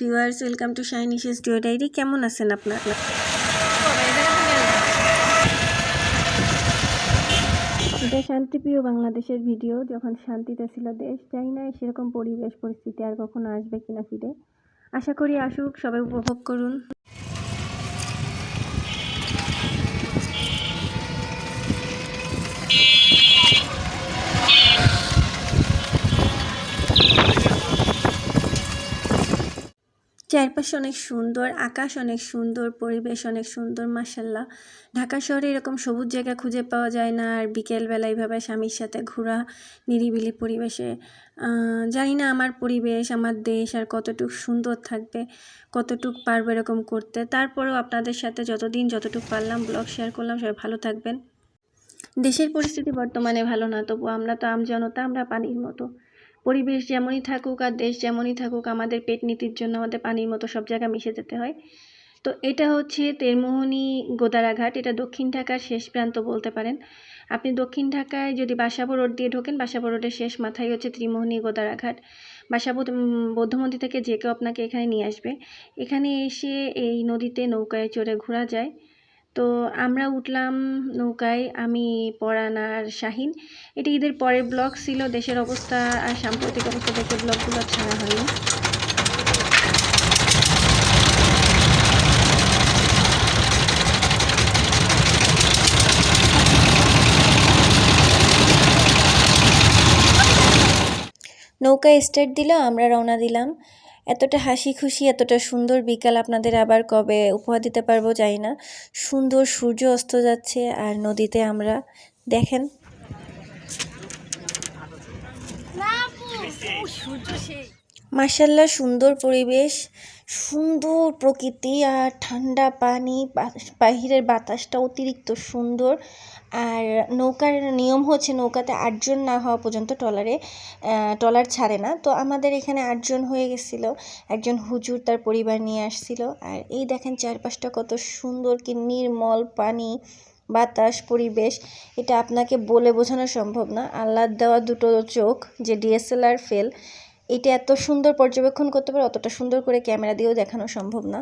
Viewers welcome to shine shiny deo diary কেমন আছেন আপনারা? এটা শান্তিপ্রিয় বাংলাদেশের ভিডিও যখন শান্তিতে ছিল দেশ চাই না, সেরকম পরিবেশ, পরিস্থিতি আর কখনো আসবে কিনা ফিরে। আশা করি আসুক, সবাই উপভোগ করুন। চারপাশে অনেক সুন্দর, আকাশ অনেক সুন্দর, পরিবেশ অনেক সুন্দর মাসাল্লাহ ঢাকা শহরে এরকম সবুজ জায়গা খুঁজে পাওয়া যায় না আর বিকেলবেলা এইভাবে স্বামীর সাথে ঘোরা, নিরিবিলি পরিবেশে জানি না আমার পরিবেশ, আমার দেশ আর কতটুক সুন্দর থাকবে, কতটুক পারব এরকম করতে। তারপরেও আপনাদের সাথে যতদিন যতটুক পারলাম ব্লগ শেয়ার করলাম, সবাই ভালো থাকবেন। দেশের পরিস্থিতি বর্তমানে ভালো না তবু আমরা তো আমজনতা, আমরা পানির মতো। পরিবেশ যেমনই থাকুক আর দেশ যেমনই থাকুক, আমাদের পেট নীতির জন্য আমাদের পানির মতো সব জায়গায় মিশে যেতে হয়। তো এটা হচ্ছে তেরমোহনী গোদারাঘাট, এটা দক্ষিণ ঢাকার শেষ প্রান্ত বলতে পারেন। আপনি দক্ষিণ ঢাকায় যদি বাসাবো রোড দিয়ে ঢোকেন, বাসাবো রোডের শেষ মাথায় হচ্ছে ত্রিমোহনী গোদারাঘাট। বাসাবো বৌদ্ধমন্দির থেকে যে কেউ আপনাকে এখানে নিয়ে আসবে। এখানে এসে এই নদীতে নৌকায় চড়ে ঘোরা যায়। তো আমরা উঠলাম নৌকায়, আমি পরাণ আর শাহিন। এটি ঈদের পরের ব্লগ ছিল, দেশের অবস্থা আর সাম্প্রতিক অবস্থা দেখে ব্লগগুলো ছাড়া হয়নি। নৌকা স্টার্ট দিল, আমরা রওনা দিলাম। এতটা হাসি খুশি এতটা সুন্দর বিকাল আপনাদের আবার কবে উপহার দিতে পারব যাই না। সুন্দর সূর্য অস্ত যাচ্ছে আর নদীতে আমরা দেখেন। মার্শাল্লাহ সুন্দর পরিবেশ, সুন্দর প্রকৃতি আর ঠান্ডা পানি বাহিরের বাতাসটা অতিরিক্ত সুন্দর। আর নৌকার নিয়ম হচ্ছে নৌকাতে আটজন না হওয়া পর্যন্ত ট্রলারে ট্রলার ছাড়ে না। তো আমাদের এখানে আটজন হয়ে গেছিল। একজন হুজুর তার পরিবার নিয়ে আসছিল। আর এই দেখেন চারপাশটা কত সুন্দর কি নির্মল পানি, বাতাস, পরিবেশ। এটা আপনাকে বলে বোঝানো সম্ভব না। আল্লাহ দেওয়া দুটো চোখ যে ডিএসএলআর ফেল, এটা এত সুন্দর পর্যবেক্ষণ করতে পারে, অতটা সুন্দর করে ক্যামেরা দিয়েও দেখানো সম্ভব না।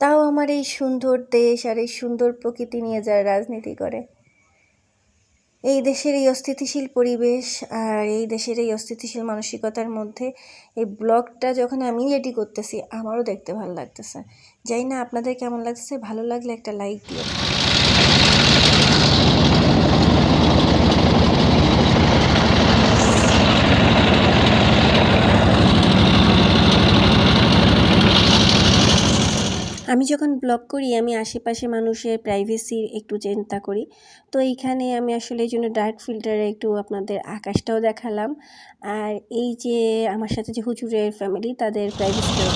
তাও আমার এই সুন্দর দেশ আর এই সুন্দর প্রকৃতি নিয়ে যারা রাজনীতি করে। এই দেশের এই অস্থিতিশীল পরিবেশ আর এই দেশের এই অস্থিতিশীল মানসিকতার মধ্যে এই ব্লগটা যখন আমি রেডি করতেছি, আমারও দেখতে ভালো লাগতেছে। যাই না, আপনাদের কেমন লাগতেছে ভালো লাগলে একটা লাইক দিও। আমি যখন ব্লগ করি, আমি আশেপাশে মানুষের প্রাইভেসির একটু চিন্তা করি। তো এইখানে আমি আসলে এই জন্য ডার্ক ফিল্টারে একটু আপনাদের আকাশটাও দেখালাম। আর এই যে আমার সাথে যে হুজুরের ফ্যামিলি তাদের প্রাইভেসিটাও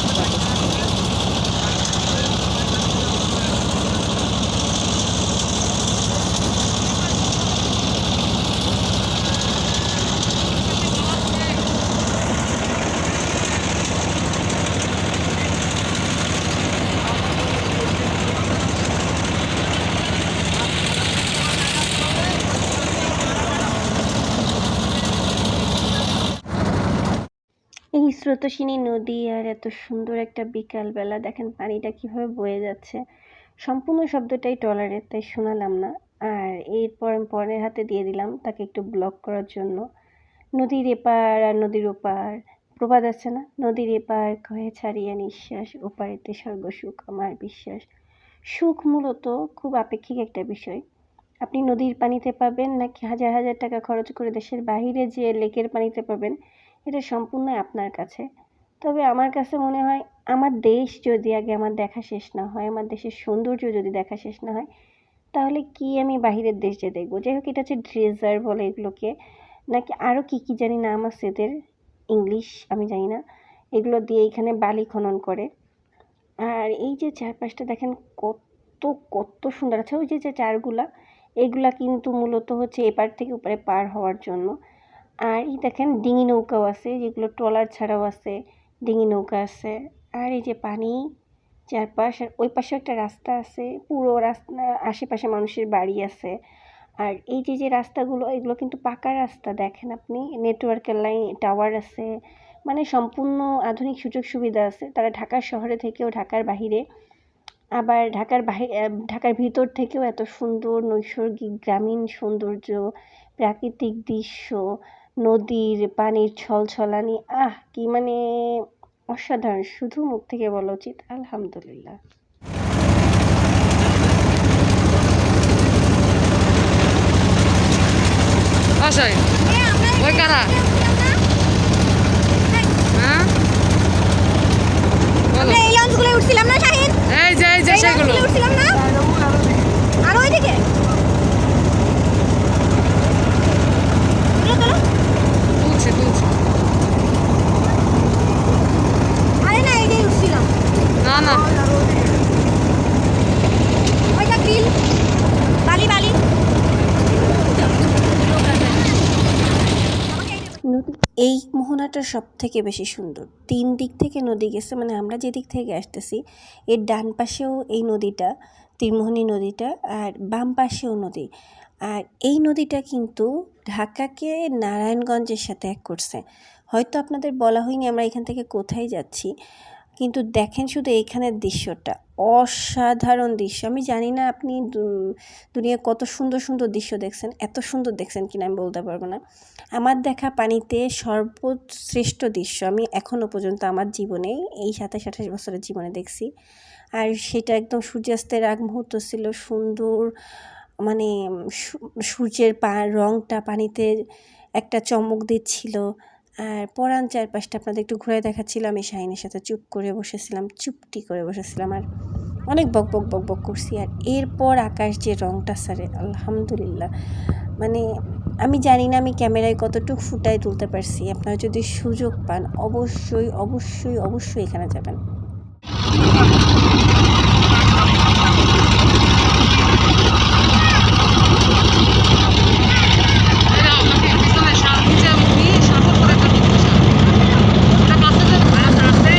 স্রোতস্বিনী নদী আর এত সুন্দর একটা বিকালবেলা, দেখেন পানিটা কীভাবে বয়ে যাচ্ছে। সম্পূর্ণ শব্দটাই টলারের, তাই শোনালাম না। আর এরপর পরের হাতে দিয়ে দিলাম, তাকে একটু ব্লক করার জন্য। নদীর এপার আর নদীর ওপার, প্রবাদ আছে না? নদীর এপার কয়ে ছাড়িয়া নিঃশ্বাস, ওপারেতে স্বর্গসুখ, আমার বিশ্বাস। সুখ মূলত খুব আপেক্ষিক একটা বিষয়। আপনি নদীর পানিতে পাবেন নাকি হাজার হাজার টাকা খরচ করে দেশের বাহিরে যে লেকের পানিতে পাবেন? এটা সম্পূর্ণ আপনার কাছে। তবে আমার কাছে মনে হয়, আমার দেশ যদি আগে আমার দেখা শেষ না হয়, আমার দেশের সৌন্দর্য যদি দেখা শেষ না হয়, তাহলে কি আমি বাহিরের দেশ যে দেখব? যাই হোক, এটা হচ্ছে ড্রেজার বলে এগুলোকে। নাকি আরও কী কী জানি নাম আছে এদের? ইংলিশ, আমি জানি না। এগুলো দিয়ে এখানে বালি খনন করে। আর এই যে চারপাশটা দেখেন, কত কত সুন্দর আছে। ওই যে যে চারগুলা, এগুলা কিন্তু মূলত হচ্ছে এপার থেকে উপরে পার হওয়ার জন্য। আর এই দেখেন ডিঙি নৌকাও আছে, যেগুলো ট্রলার ছাড়াও আছে, ডিঙি নৌকা আছে। আর এই যে পানি চারপাশ, আর ওই পাশে একটা রাস্তা আছে, পুরো রাস্তা, আশেপাশে মানুষের বাড়ি আছে। আর এই যে যে রাস্তাগুলো, এগুলো কিন্তু পাকা রাস্তা, দেখেন আপনি। নেটওয়ার্কের লাইন টাওয়ার আছে। মানে সম্পূর্ণ আধুনিক সুযোগ সুবিধা আছে। তারা ঢাকার শহরে থেকেও ঢাকার বাহিরে, আবার ঢাকার বাহি ঢাকার ভিতর থেকেও এত সুন্দর নৈসর্গিক, গ্রামীণ সৌন্দর্য, প্রাকৃতিক দৃশ্য নদীর পানির ছলছলানি আহ কি মানে অসাধারণ। শুধু মুখ থেকে বলা উচিত আলহামদুলিল্লাহ। হ্যাঁ? আমরা এই লঞ্চগুলো উঠছিলাম না শাহিন? এই যে এই যে সেগুলো। উঠছিলাম না? আর ওইদিকে চলো, চলো। তুলছে তুলছে আরে না এইটাই উঠছিলাম না না ওইটা গ্রিল বালি বালি নদী এই মোহনাটা সব থেকে বেশি সুন্দর। তিন দিক থেকে নদী গেছে মানে আমরা যেদিক থেকে আসতেছি, এর ডান পাশেও এই নদীটা, তীরমোহনী নদীটা, আর বাম পাশেও নদী। আর এই নদীটা কিন্তু ঢাকাকে নারায়ণগঞ্জের সাথে এক করছে। হয়তো আপনাদের বলা হয়নি আমরা এখান থেকে কোথায় যাচ্ছি কিন্তু দেখেন শুধু এইখানের দৃশ্যটা। অসাধারণ দৃশ্য। আমি জানি না আপনি দুনিয়া কত সুন্দর সুন্দর দৃশ্য দেখছেন, এত সুন্দর দেখছেন কিনা আমি বলতে পারব না। আমার দেখা পানিতে সর্বশ্রেষ্ঠ দৃশ্য আমি এখনও পর্যন্ত আমার জীবনে, এই সাতাশ, আঠাশ বছরের জীবনে দেখছি। আর সেটা একদম সূর্যাস্তের আগ মুহূর্ত ছিল, সুন্দর মানে সূর্যের পা, রংটা পানিতে একটা চমক দিচ্ছিল। আর পরান চারপাশটা আপনাদের একটু ঘুরে দেখাচ্ছিলাম আমি শাহিনের সাথে চুপ করে বসেছিলাম, চুপটি করে বসেছিলাম আর অনেক বক বক বক বক করছি। আর এরপর আকাশ যে রংটা সারে আলহামদুলিল্লাহ। মানে আমি জানি না আমি ক্যামেরায় কতটুকু ফুটায় তুলতে পারছি। আপনারা যদি সুযোগ পান, অবশ্যই অবশ্যই অবশ্যই এখানে যাবেন এই নাও, নাকি পিছনে সার নিচে মুখি, সাপোর্ট করে তো নিচে সার। এটা বাচ্চাদের মাছ আছে।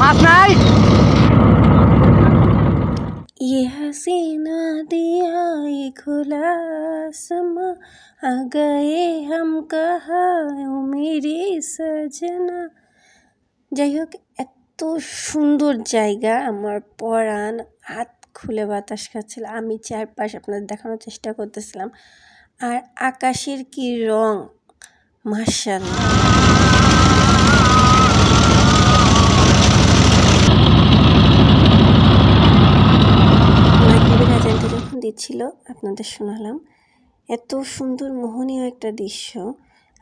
মাছ নাই ये हसीना दिया ये खुला आसमां आ गए हम कहा ও মেরি সজনা যাই হোক এত সুন্দর জায়গা আমার পরাণ হাত খুলে বাতাস খাচ্ছিল আমি চারপাশ আপনাদের দেখানোর চেষ্টা করতেছিলাম আর আকাশের কি রং মার্শাল্লাহ দিচ্ছিল আপনাদের শোনালাম। এত সুন্দর, মোহনীয় একটা দৃশ্য।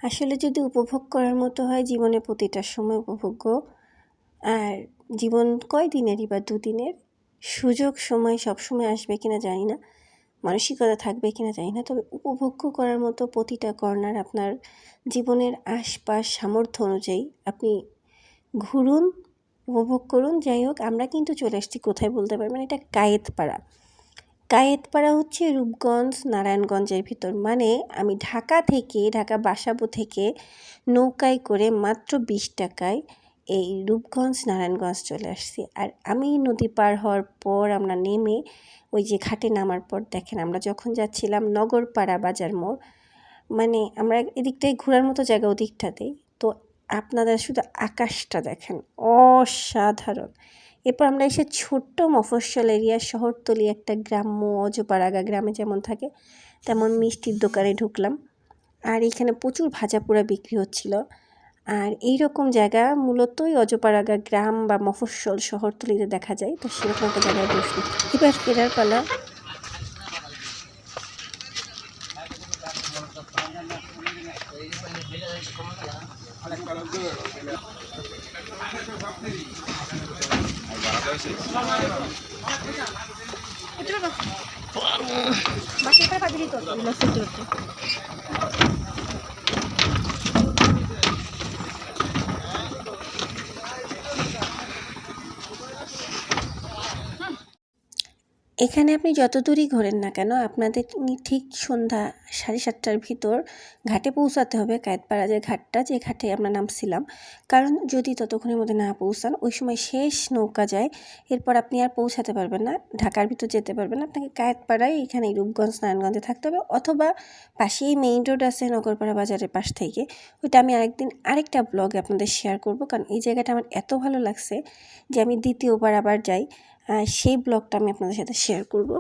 আসলে যদি উপভোগ করার মতো হয়, জীবনে প্রতিটা সময় উপভোগ্য। আর জীবন কয় দিনেরই বা দুদিনের? সুযোগ, সময় সব সময় আসবে কিনা জানি না। মানসিকতা থাকবে কিনা জানি না। তবে উপভোগ্য করার মতো প্রতিটা কর্নার আপনার জীবনের আশপাশ, সামর্থ্য অনুযায়ী আপনি ঘুরুন, উপভোগ করুন। যাই হোক, আমরা কিন্তু চলে আসছি কোথায় বলতে পারবেন? এটা কায়েতপাড়া। কায়েতপাড়া হচ্ছে রূপগঞ্জ, নারায়ণগঞ্জের ভিতর। মানে আমি ঢাকা থেকে, ঢাকা বাসাবো থেকে নৌকায় করে মাত্র বিশ টাকায় এই রূপগঞ্জ, নারায়ণগঞ্জ চলে আসছি। আর আমি নদী পার হওয়ার পর আমরা নেমে ওই যে ঘাটে নামার পর দেখেন আমরা যখন যাচ্ছিলাম নগরপাড়া বাজার মোড় মানে আমরা এদিকটায় ঘোরার মতো জায়গা ওদিকটাতেই। তো আপনারা শুধু আকাশটা দেখেন, অসাধারণ। এরপর আমরা এসে ছোট্ট মফস্বল এরিয়া শহরতলি একটা গ্রাম্য অজপাড়াগা গ্রামে যেমন থাকে, তেমন মিষ্টির দোকানে ঢুকলাম। আর এখানে প্রচুর ভাজা পোড়া বিক্রি হচ্ছিল। আর এই রকম জায়গা মূলতই অজপাড়াগা গ্রাম বা মফস্বল শহরতলিতে দেখা যায়, তো সেরকম একটা জায়গায় বসলি এবার ফেরার পালা। বাকি একটা পাবি তো এখানে আপনি যত দূরই ঘোরেন না কেন, আপনাদের ঠিক সন্ধ্যা সাড়ে সাতটার ভিতর ঘাটে পৌঁছাতে হবে কায়েতপাড়া যে ঘাটটা, যে ঘাটে আমরা নামছিলাম। কারণ যদি ততক্ষণের মধ্যে না পৌঁছান, ওই সময় শেষ নৌকা যায়, এরপর আপনি আর পৌঁছাতে পারবেন না, ঢাকার ভিতর যেতে পারবেন না। আপনাকে কায়েতপাড়ায় এখানে রূপগঞ্জ, নারায়ণগঞ্জে থাকতে হবে অথবা পাশেই মেইন রোড আছে নগরপাড়া বাজারের পাশ থেকে। ওইটা আমি আরেকদিন আরেকটা ব্লগে আপনাদের শেয়ার করব, কারণ এই জায়গাটা আমার এত ভালো লাগছে যে আমি দ্বিতীয়বার আবার যাই। সেই ব্লগটা আমি আপনাদের সাথে শেয়ার করব।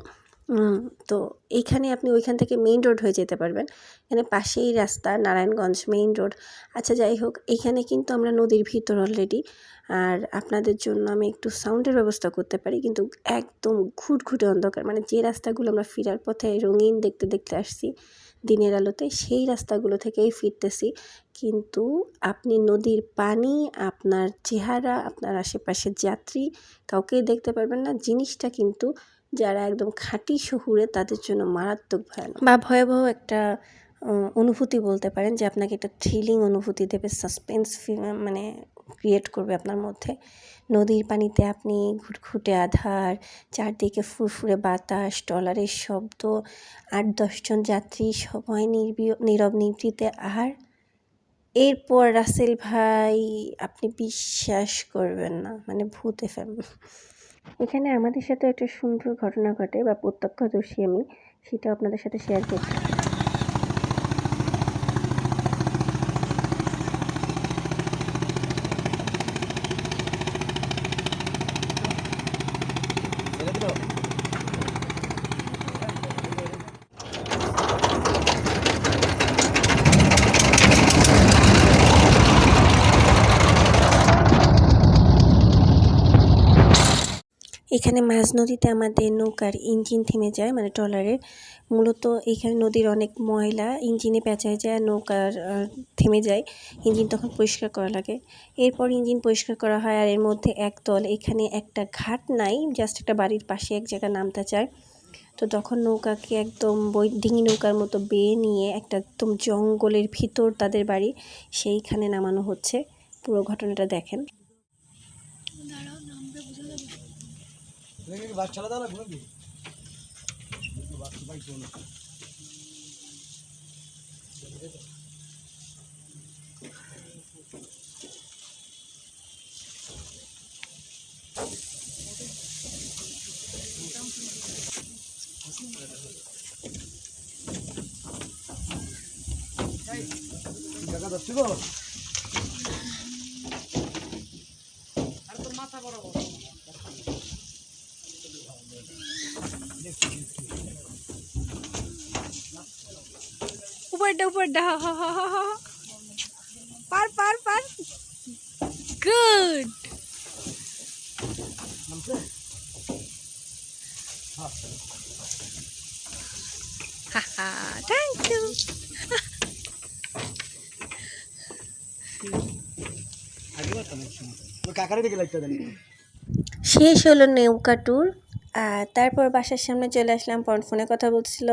তো এইখানে আপনি ওইখান থেকে মেইন রোড হয়ে যেতে পারবেন। এখানে পাশেই রাস্তা, নারায়ণগঞ্জ মেইন রোড আচ্ছা যাই হোক এইখানে কিন্তু আমরা নদীর ভিতর অলরেডি আর আপনাদের জন্য আমি একটু সাউন্ডের ব্যবস্থা করতে পারি, কিন্তু একদম ঘুটঘুটে অন্ধকার। মানে যে রাস্তাগুলো আমরা ফেরার পথে রঙিন দেখতে দেখতে আসছি দিনের আলোতে সেই রাস্তাগুলো থেকেই ফিরতেছি। কিন্তু আপনি নদীর পানি, আপনার চেহারা, আপনার আশেপাশের যাত্রী, কাউকেই দেখতে পারবেন না। জিনিসটা কিন্তু যারা একদম খাঁটি শহুরে, তাদের জন্য মারাত্মক ভয়ানক। বা ভয়াবহ একটা অনুভূতি বলতে পারেন যে আপনাকে একটা থ্রিলিং অনুভূতি দেবে সাসপেন্স মানে ক্রিয়েট করবে আপনার মধ্যে। নদীর পানিতে আপনি ঘুটঘুটে আধার, চারদিকে ফুরফুরে বাতাস, টলারের শব্দ, আট দশজন যাত্রী সবাই নির্বিয়, নীরব নিভৃতে আর এরপর রাসেল ভাই, আপনি বিশ্বাস করবেন না মানে ভূত এফএম। এখানে আমাদের সাথে একটা সুন্দর ঘটনা ঘটে, বা প্রত্যক্ষদর্শী আমি সেটা আপনাদের সাথে শেয়ার করছি। এখানে মাঝ নদীতে আমাদের নৌকার ইঞ্জিন থেমে যায় মানে ট্রলারের। মূলত এখানে নদীর অনেক ময়লা ইঞ্জিনে পেঁচায় যায় নৌকার থেমে যায়। ইঞ্জিন তখন পরিষ্কার করা লাগে। এরপর ইঞ্জিন পরিষ্কার করা হয় আর এর মধ্যে একদল, এখানে একটা ঘাট নাই, জাস্ট একটা বাড়ির পাশে এক জায়গায় নামতে চায় তো তখন নৌকাকে একদম বই, ডিঙি নৌকার মতো বেয়ে নিয়ে একটা একদম জঙ্গলের ভিতর তাদের বাড়ি, সেইখানে নামানো হচ্ছে। পুরো ঘটনাটা দেখেন। বাস চালা দাও না ঘুরবি টাকা দশ গো আর তোর মাথা বড় বড় উপরটা উপরটা হা হা পার পার পার। গুড থ্যাংক ইউ শেষ হলো নৌকা আর তারপর বাসার সামনে চলে আসলাম। পরন ফোনে কথা বলছিল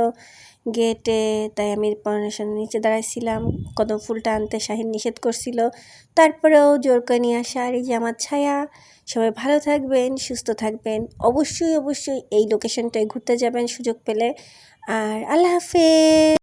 গেটে তাই আমি পরনের সামনে নিচে দাঁড়াইছিলাম। কদম ফুলটা আনতে শাহিন নিষেধ করছিল। তারপরেও জোর করে নিয়ে আসা। আর এই যে আমার ছায়া, সবাই ভালো থাকবেন, সুস্থ থাকবেন। অবশ্যই অবশ্যই এই লোকেশনটায় ঘুরতে যাবেন সুযোগ পেলে। আর আল্লাহ হাফেজ।